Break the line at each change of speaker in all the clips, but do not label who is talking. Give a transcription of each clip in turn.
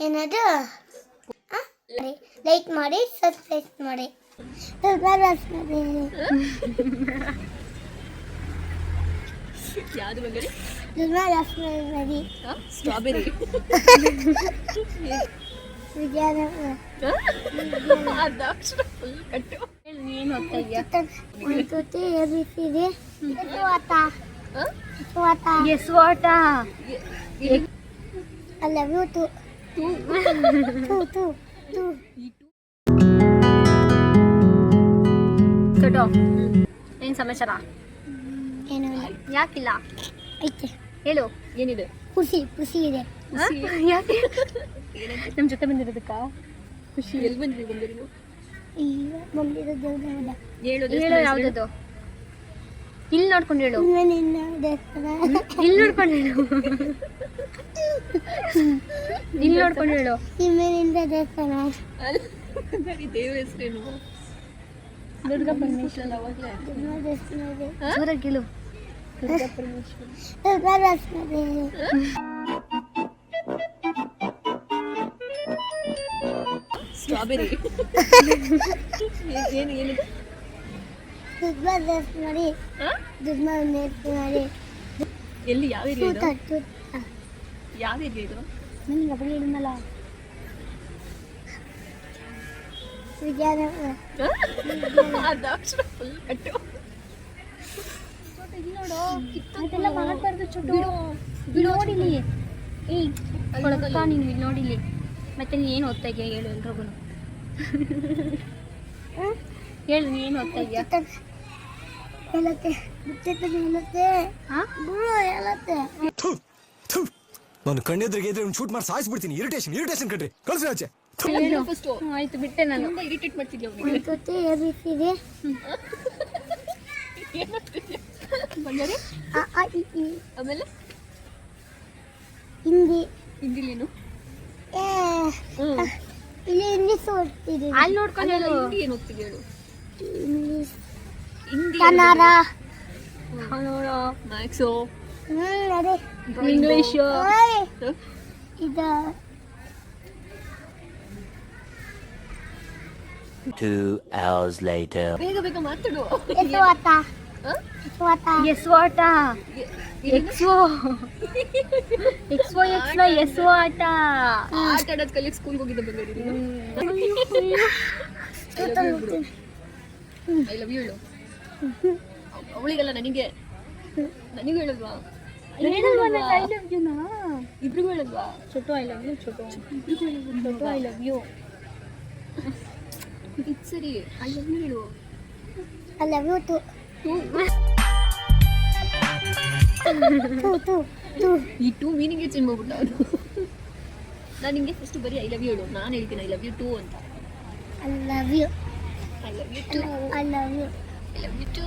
ಏನದು? ಲೈಕ್ ಮಾಡಿ. ಸಬ್ಸ್ಕ್ರೈಬ್ ಮಾಡಿ
ಯಾವುದು ಬಂಗಾರಿ
ದುರ್ಗಾದಾಸ್ ಮಾಡಿ
strawberry
I love you too.
ಏನು ಸಮಾಚಾರ
ಏನು ಇಲ್ಲ.
ಯಾಕಿಲ್ಲ?
ಐತೆ
ಹೇಳು. ಏನಿದೆ?
ಖುಷಿ ಖುಷಿ ಇದೆ
ಯಾಕೆ? ನಮ್ಮ ಜೊತೆ ಬಂದಿರೋದಕ್ಕ? ಖುಷಿ. ಎಲ್ಲಿ ಬಂದ್ರಿ ಬಂದಿರಿ
ಈಗ ಬಂದಿರೋ ಹೇಳೋದು
ಹೇಳು ಹೇಳು ಯಾವ್ದದು? ಇಲ್ಲಿ ನೋಡ್ಕೊಂಡು ಹೇಳು. ಇಲ್ಲಿ ನೋಡ್ಕೊಂಡು ಹೇಳು. ಇಲ್ಲಿ ನೋಡ್ಕೊಂಡು ಹೇಳು. ದುರ್ಗಾ ಪರಮೇಶ್ವರ ಜೋರಾಗಿ ಹೇಳು ದುರ್ಗಾ ಸ್ಟ್ರಾಬೆರಿ. ಏನು ಏನು? ಎಲ್ಲಿ ಯಾವ ಏರಿಯಾ ಯಾವ ಏರಿಯಾ ಇದು?
ಮಾಡಬಾರ್ದು ಚುಟ್ಟು
ಏಯ್ ನೀನು ಇಲ್ಲಿ ನೋಡಿಲಿ ಮತ್ತೆ ನೀನು ಏನು ಓದ್ತಾ ಇದೆಯಾ ಹೇಳು ಎಲ್ರಿಗೂ. ಹೇಳು ನೀನು ಏನು ಓದ್ತಾ ಇದೆಯಾ
ಹೇಳತ್ತೆ ಬಿಟ್ಟಿದ್ದು ಹೇಳುತ್ತೆ. ಹೇಳತ್ತೆ.
ನಾನು ಕಣ್ಣೆದ್ರಿಗೆ ಇದ್ರೆ ಶೂಟ್ ಮಾಡಿ ಸಾಯಿಸ್ಬಿಡ್ತೀನಿ. ಇರಿಟೇಷನ್ ಇರಿಟೇಷನ್ ಕಣ್ರಿ. ಕಳ್ಸಿ ಆಚೆ.
ಆಯ್ತು ಬಿಟ್ಟೆ ನಾನು. ಇರಿಟೇಟ್
ಒಂದು
ಬಂಗಾರಿ
ಆ ಇ ಈ
ಆಮೇಲೆ?
ಹಿಂದಿ.
ಹಿಂದಿಲೇನು
ಏ ಇಲ್ಲಿ ಇಂಗ್ಲಿಷ್
ಅಲ್ಲಿ ನೋಡ್ಕೊಂಡು ಹೇಳು. ಹಿಂದಿ. ಏನು ಓದ್ತಿದ್ಯಾ ಹೇಳು?
English Kannada.
Kannada maths English
ಇದ.
Two hours later.
ಬೇಗ ಬೇಗ ಮಾತಾಡು. ಎಕ್ಸ್ವೋ. ಎಕ್ಸ್ವೋ ಆಟ ಆಡೋದ್ ಸ್ಕೂಲ್ಗೆ ಹೋಗಿದ್ದೆ ಬಂಗಾರಿ ಐ ಲವ್ ಯು ಹೇಳು. ಅವಳಿಗಲ್ಲ ನನಗೆ ನನಗೂ ಹೇಳಲ್ವಾ ಇಬ್ರಿಗೂ ಹೇಳಲ್ವಾ Chottu I love you Chottu Chottu I love you ಇದು ಸರಿ ಐ ಲವ್ ಯು ಹೇಳು
I love you ಟೂ.
ಈ ಟೂ ಮೀನಿಂಗ್ ಚೇಂಜ್ ಮಾಡ್ಬಿಟ್ಟ ಅವನು ನಾನು ನಿಂಗೆ ಫಸ್ಟ್ ಬರೀ ಐ ಲವ್ ಯು ಹೇಳು ನಾನು ಹೇಳ್ತೀನಿ ಐ ಲವ್ ಯು ಟೂ ಅಂತ
I love you
I love you too
I love you.
I love you too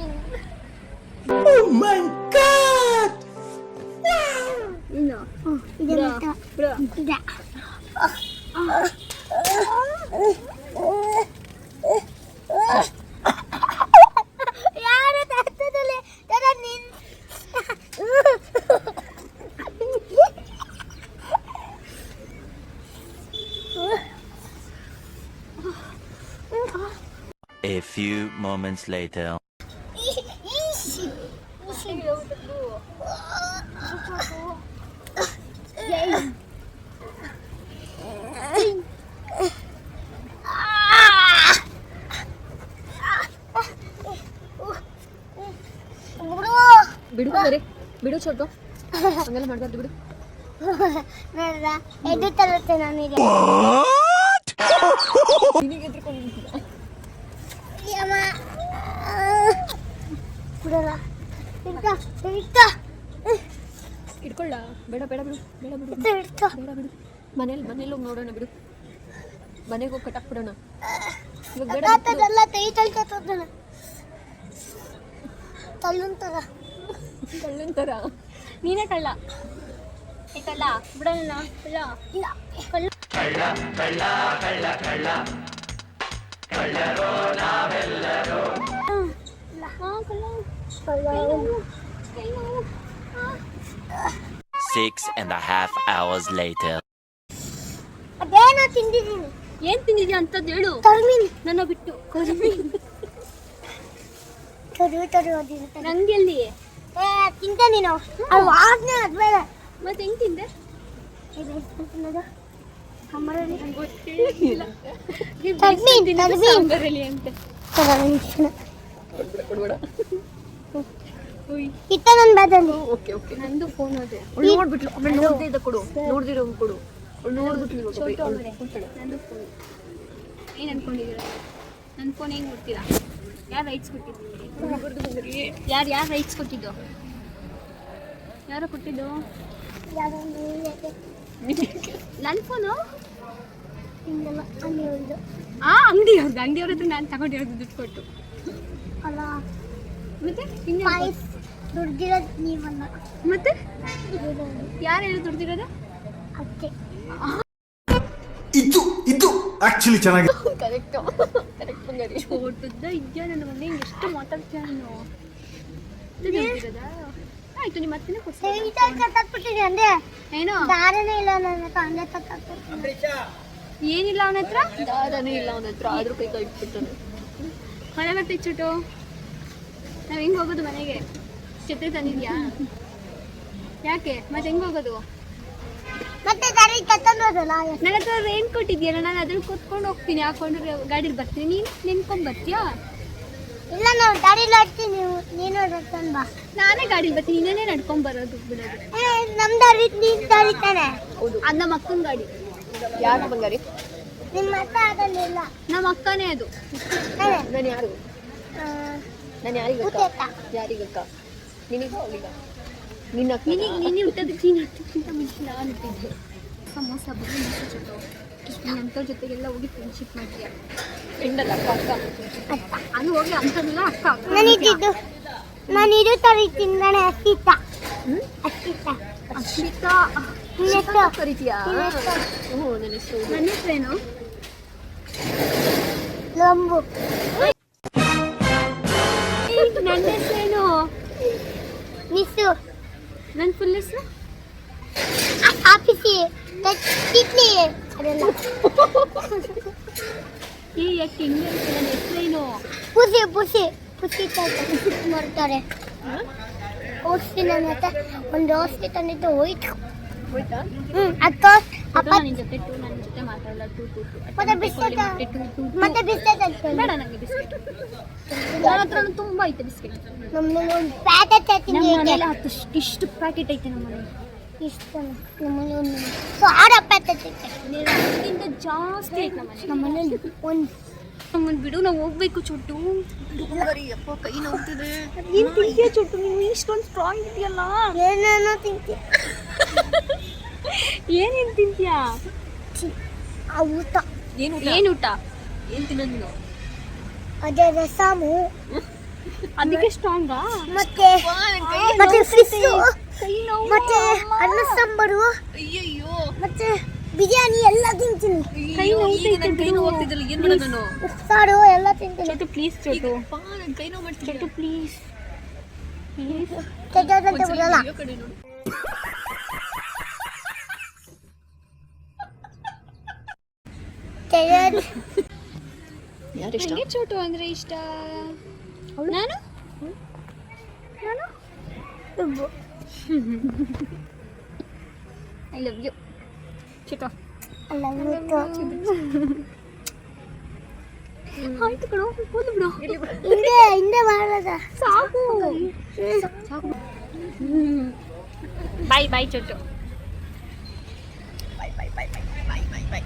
ಇನ್ನು
Oh, ಇದೆ ಮತ್ತ.
ಬ್ರೋ
ಇದೆ. ಯಾರು ತರ್ತದಲೆ? ತರ ನಿನ್
A few moments later.
ಬಿಡು.
ಬಿಡು ಬರೀ ಬಿಡು ಚೋಟು ಹಂಗೆಲ್ಲ ಮಾಡಬಾರ್ದು ಬಿಡು
ನೋಡ್ದ? ಎದ್ದು ತರುತ್ತೆ ನನಗೆ ಯಮ್ಮ. ಬಿಡಲ್ಲ. ಹಿಡ್ಕ, ಹಿಡ್ಕ,
ಇಟ್ಕೊಳ್ಳ ಬೇಡ ಬೇಡ ಬಿಡು ಬೇಡ ಬಿಡು.
ಹಿಡ್ಕ, ಹಿಡ್ಕ.
ಬೇಡ ಬಿಡು. ಮನೇಲಿ ಮನೇಲಿ ಹೋಗಿ ನೋಡೋಣ ಬಿಡು. ಮನೆಗೆ ಹೋಗಿ ಕಟ್ಟಾಕ್ ಬಿಡೋಣ ಇವಾಗ ಬೇಡ.
ತಾತದೆಲ್ಲ ಕೈ ತಳ್ಕೊತದಲ್ಲ. ತಲ್ಲುನ್ ತರ.
ಕಳ್ಳ ಥರ ನೀನೇ ಕಳ್ಳ ಏ ಕಳ್ಳ ಬಿಡೋಣ ಕಳ್ಳ
ಇಲ್ಲ, ಕಳ್ಳ.
Six and a half hours later.
ಅದೇನೋ ತಿಂದಿದ್ದೀನಿ.
ಏನ್ ತಿಂದಿದ್ಯಾ ಅಂತದ್ದು ಹೇಳು.
ಕರ್ಮೀನಿ
ನನ್ನ ಬಿಟ್ಟು.
ತೊರು ತೊರು ಅದಿರುತ್ತೆ
ನಂಗೆಲ್ಲಿ
ಏ ತಿಂತ ನೀನು. ಅದು ವಾಸನೆ ಅದು ಬೇಡ
ಮತ್ತೆ ಹೆಂಗ್ ತಿಂದೆ? ತರ್ಮೀನ್. ಸಾಂಬಾರಲ್ಲಿ ಅಂತೆ.
ಇತ್ತ ನನ್ನ ಓಕೆ
ನಂದು ಫೋನ್ ಅದೇ.
ನೋಡ್ಬಿಟ್ಲು. ಅವಳು ನೋಡ್ದೇ ಇದ್ದ ಕೊಡು. ನೋಡ್ದಿರೋ ಕೊಡು. ಅವಳು ನೋಡ್ಬಿಟ್ಲು
ನಂದು ಫೋನ್ ಏನ್ ಅನ್ಕೊಂಡಿದ್ದೀರಾ? ನನ್ನ ಫೋನ್ ಹೆಂಗ್ ಕೊಡ್ತೀರಾ ಯಾರು ರೈಟ್ಸ್ ಕೊಟ್ಟಿದ್ದು? ಯಾರು ಯಾರು ರೈಟ್ಸ್ ಕೊಟ್ಟಿದ್ದು? ಯಾರು ಕೊಟ್ಟಿದ್ದು? ನನ್ನ ಫೋನು ಆ ಅಂಗಡಿ ಅವ್ರದ್ದು ಅಂಗಡಿಯವ್ರ ಹತ್ರ ನಾನು ತಗೊಂಡಿರೋದು ದುಡ್ಡು ಕೊಟ್ಟು.
ಅಲ್ಲ
ಮತ್ತೆ
ದುಡ್ದಿರೋದು ನೀವಲ್ಲ.
ಮತ್ತೆ? ಯಾರು ಹೇಳಿ ದುಡ್ದಿರೋದು?
ಅತ್ತೆ.
ಇದು ಇದು ಆಕ್ಚುಲಿ ಚೆನ್ನಾಗಿ
ಕರೆಕ್ಟ್ ಕರೆಕ್ಟ್
ಚೋಟದ ಇದೆಯಾ ನನ್ನ ಮನೆ ಎಷ್ಟು ಮಾತಾಡ್ತೀಯ ನೀನು? ಆಯ್ತು ನಿಮ್ಮ ಹತ್ತಿನ ಕೊಡ್ತೀನಿ
ಕಟ್ಟಾಕ್ಬಿಟ್ಟಿದೆ ಅಂದ್ರೆ
ಏನೋ?
ದಾರನೇ ಇಲ್ಲ ನನ್ನ ತಂದೆ ತಕ್ಕ
ಏನಿಲ್ಲ ಅವನ ಹತ್ರ?
ದಾರನೇ ಇಲ್ಲ ಅವನ ಹತ್ರ ಆದ್ರೂ ಕೈ ಕೈ ಇಟ್ಬಿಟ್ಟು
ಹೊರ ಬರ್ತಿ ಚೋಟು ನಾವ್ ಹೆಂಗ್ ಹೋಗೋದು ಮನೆಗೆ? ಜೊತೆ ತಂದಿದ್ಯಾ? ಯಾಕೆ? ಮತ್ತೆ ಹೆಂಗ್ ಹೋಗೋದು?
ಮತ್ತೆ ದಾರಿ ಕತ್ತಂದೋದಲ್ಲ
ನನ್ನ ಹತ್ರ ರೈನ್ ಕೊಟ್ಟಿದ್ಯಲ್ಲ ನಾನು ಅದ್ರಲ್ಲಿ ಕೂತ್ಕೊಂಡು ಹೋಗ್ತೀನಿ. ಹಾಕೊಂಡು ಗಾಡಿಲಿ ಬರ್ತೀನಿ? ನೀನು ನಿನ್ಕೊಂಡ್ ಬರ್ತೀಯಾ?
ಇಲ್ಲ ನಾವು ಗಾಡಿಲಿ ಹೋಗ್ತೀನಿ ನೀವು. ನೀನು ನಡ್ಕೊಂಡ್ ಬಾ.
ನಾನೇ ಗಾಡಿಲಿ ಬರ್ತೀನಿ. ನೀನೇ ನಡ್ಕೊಂಡ್ ಬರೋದು ಬಿಡೋದು.
ಏ, ನಮ್ ದಾರಿ ನೀನ್ ದಾರಿ ತಾನೆ?
ಅದು ನಮ್ಮ ಅಕ್ಕನ ಗಾಡಿ.
ಯಾರು
ನಿಮ್ಮ ಅಕ್ಕ ಅದಲ್ಲ
ನಮ್ಮ ಅಕ್ಕನೇ ಅದು.
ನಾನು ಯಾರು?
ಆ,
ನಾನು ಯಾರಿಗಕ್ಕ
ಕೂತಿ ಅಕ್ಕ.
ನಿನಗ ಅವಳಿಗ ನಿನ್ನ
ನಿನಗೆ ನೀನು ಹುಟ್ಟೋದಕ್ಕೆ ನೀನು ಮುಂಚೆ ನಾನು ಹುಟ್ಟಿದ್ದೆ. ಸಮೋಸ ಮೊಸರು ಜೊತೆ. ನೀನು ಅಂಥವ್ರ ಜೊತೆಗೆಲ್ಲ ಹೋಗಿ ಫ್ರೆಂಡ್ಶಿಪ್ ಮಾಡ್ತೀಯ?
ಫ್ರೆಂಡಲ್ಲ ಅಕ್ಕ ಅಕ್ಕ.
ನಾನು ಹೋಗಿ ಅಂಥದ್ದೆಲ್ಲ ಅಕ್ಕ ಅಕ್ಕ.
ನಾನು ನಾನು ಇದು ದಾರಿ ತಿಂದಾನೆ ಅಸ್ತಿತ್ತ ಅಸ್ತಿತ್ತ
ಅಶ್ವಿತಾ
ನಿನ್ನೆಷ್ಟು
ಕರಿತೀಯಾ? ಹ್ಞೂ ನನ್ನ ಹೆಸರು?
ನನ್ನ ಹೆಸರೇನು
ಲಂಬು.
ನನ್ನ ಫುಲ್ ಹೆಸರು
ಆಫೀಸಿ ತಿಟ್ಲಿ ಅದೆಲ್ಲ
ಈ ಯಾಕೆ ಹಿಂಗೆ? ನನ್ನ ಹೆಸರೇನು
ಪುಸಿ ಪುಸಿ ಪುಸಿ ಮಾಡ್ತಾರೆ ಔಷಧಿ ನನ್ನ ಹತ್ರ ಒಂದು ಔಷಧಿ ತಂದಿದ್ದು ಹೋಯ್ತು.
ಹೋಯ್ತಾ?
ಹ್ಮ್
ನನ್ನ ಜೊತೆ ಟೂ ನನ್ನ ಜೊತೆ ಮಾತಾಡಲ್ಲ ಟೂ ಟೂ ಟೂ.
ಮತ್ತೆ ಬಿಸ್ಕೆಟ್ ಮತ್ತೆ ಬಿಸ್ಕೆಟ್
ಬೇಡ ನನಗೆ ಬಿಸ್ಕೆಟ್. ನನ್ನ ಹತ್ರ ತುಂಬ ಐತೆ ಬಿಸ್ಕೆಟ್.
ನಮ್ಮನೆ ಒಂದು ಪ್ಯಾಕೆಟ್
ನಮ್ಮ
ತಿಂಡಿ
ಮನೇಲಿ ಹತ್ತು ಇಷ್ಟು ಪ್ಯಾಕೆಟ್ ಐತೆ ನಮ್ಮ ಮನೇಲಿ.
ಇಷ್ಟು ನಮ್ಮನೆ ಒಂದು ಸಾವಿರ ಪ್ಯಾಕೆಟ್ ಐತೆ
ಅದಕ್ಕಿಂತ ಜಾಸ್ತಿ ಐತೆ ನಮ್ಮ ಮನೇಲಿ.
ನಮ್ಮ ಮನೇಲಿ ಒಂದು
ನಮ್ಮನ್ನು ಬಿಡು ನಾವು ಹೋಗ್ಬೇಕು ಚುಟ್ಟು
ಅಪ್ಪ ಕೈ ನೋವ್ತಿದೆ.
ಏನು ತಿಂತೀಯ ಚೊಟ್ಟು ನೀವು ಇಷ್ಟೊಂದು ಸ್ಟ್ರಾಂಗ್ ಇದೆಯಲ್ಲ.
ಏನೇನೋ ತಿಂತಿ
ಏನೇನು ತಿಂತೀಯಾ?
ಆ ಊಟ.
ಏನು
ಏನು ಊಟ?
ಏನು ತಿನ್ನೋದು ನೀನು?
ಅದೇ ರಸಮು.
ಅದಕ್ಕೆ ಸ್ಟ್ರಾಂಗಾ
ಮತ್ತೆ ಮತ್ತೆ ಫಿಶ್ ಮತ್ತೆ ಅನ್ನ ಸಾಂಬಾರು.
ಅಯ್ಯಯ್ಯೋ.
ಮತ್ತೆ ಬಿರಿಯಾನಿ ಎಲ್ಲ ತಿಂತೀನಿ.
ಕೈ ನೋವು.
ನೋವ್ತಿದ್ದಲ್ಲ ಏನು ಮಾಡೋದು ನಾನು?
ಉಪ್ಸಾರು ಎಲ್ಲ ತಿಂತೀನಿ.
ಚಟು ಪ್ಲೀಸ್
ಚಟು. ಕೈ ನೋವು ಮಾಡ್ತೀನಿ
ಚೊಟ್ಟು ಪ್ಲೀಸ್ ಪ್ಲೀಸ್
ತೆಗೆದಂತೆ ಬಿಡಲ್ಲ.
ಅಯ್ಯೋ ಕಡೆ ನೋಡು
ತೆಗೆದ
ಯಾರಿಷ್ಟ
ನನಗೆ ಚೋಟು ಅಂದ್ರೆ ಇಷ್ಟ ನಾನು ನಾನು ಐ ಲವ್ ಯು ಚಿಕ್ಕ
ಅಲ್ಲ
ಆಯ್ತು ಕಣೋ ಹೋದು ಬಿಡು
ಹಿಂದೆ ಹಿಂದೆ ಮಾಡೋದ
ಸಾಕು ಸಾಕು ಬಾಯ್ ಬಾಯ್ ಚೊಟ್ಟು
ಬಾಯ್ ಬಾಯ್ ಬಾಯ್ ಬಾಯ್ ಬಾಯ್ ಬಾಯ್ ಬಾಯ್